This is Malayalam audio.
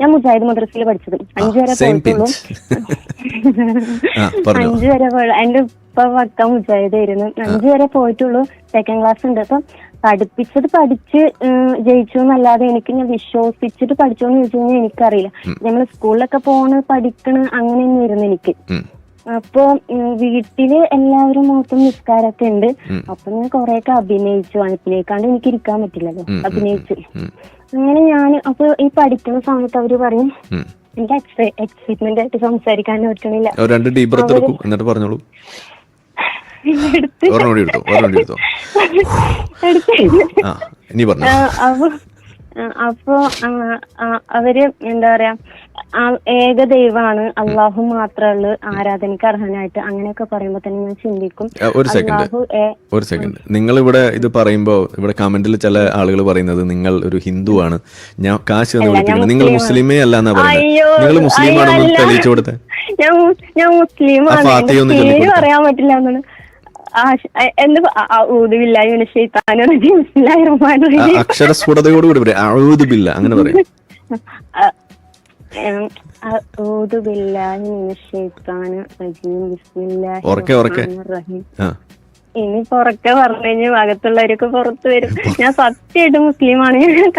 ഞാൻ മുജാഹിദ് മദ്രസയിൽ പഠിച്ചത്. അഞ്ചു വരെ പോയിട്ടുള്ളൂ. അഞ്ചു വരെ എന്റെ ഉപ്പ വക്ക മുജാഹിദായിരുന്നു അഞ്ചു വരെ പോയിട്ടുള്ളൂ. സെക്കൻഡ് ക്ലാസ് ഉണ്ട്. അപ്പൊ പഠിപ്പിച്ചത് പഠിച്ച് ജയിച്ചു എന്നല്ലാതെ എനിക്ക് ഞാൻ വിശ്വസിച്ചിട്ട് പഠിച്ചോന്ന് ചോദിച്ചു കഴിഞ്ഞാൽ എനിക്കറിയില്ല. നമ്മൾ സ്കൂളിലൊക്കെ പോണ് പഠിക്കണ് അങ്ങനെയൊന്നും ഇരുന്നു എനിക്ക്. അപ്പൊ വീട്ടിൽ എല്ലാവരും മൊത്തം നിസ്കാരമൊക്കെ ഉണ്ട്. അപ്പൊ ഞാൻ കൊറേയൊക്കെ അഭിനയിച്ചു. അഭിനയിക്കാണ്ട് എനിക്ക് ഇരിക്കാൻ പറ്റില്ലല്ലോ. അഭിനയിച്ചു. അങ്ങനെ ഞാൻ അപ്പൊ ഈ പഠിക്കുന്ന സമയത്ത് അവർ പറയും. എനിക്ക് എക്സൈറ്റ്മെന്റ് ആയിട്ട് സംസാരിക്കാൻ പറ്റണില്ല രണ്ട് ഡീപ് ബ്രത്ത് എടുക്കൂ എന്നിട്ട് പറഞ്ഞോളൂ. അപ്പൊ അവർ എന്താ പറയാ ഏക ദൈവമാണ്. അള്ളാഹു മാത്രമുള്ളു ആരാധനയ്ക്ക് അർഹനായിട്ട് അങ്ങനെയൊക്കെ പറയുമ്പോ തന്നെ ഞാൻ ചിന്തിക്കും. ഒരു സെക്കൻഡ് ഒരു സെക്കൻഡ് നിങ്ങൾ ഇവിടെ ഇത് പറയുമ്പോ ഇവിടെ കമന്റിൽ ചില ആളുകൾ പറയുന്നത് നിങ്ങൾ ഒരു ഹിന്ദു ആണ്. ഞാൻ കാശ് എന്ന് നിങ്ങൾ മുസ്ലിമേ അല്ല എന്നാ പറയുന്നത് നിങ്ങൾ മുസ്ലിം ആണെന്ന്. തെളിയിച്ചു കൊടുത്തേ. ഞാൻ മുസ്ലിം. പറയാൻ പറ്റില്ല എന്നാണ്. എന്ത് ഉറക്കെ, ഉറക്കെ. ആ. ഇനി പുറക്കെ പറഞ്ഞു കഴിഞ്ഞാൽ അകത്തുള്ളവരൊക്കെ പുറത്ത് വരും. ഞാൻ സത്യമായിട്ട് മുസ്ലിമാണ്. ഞാൻ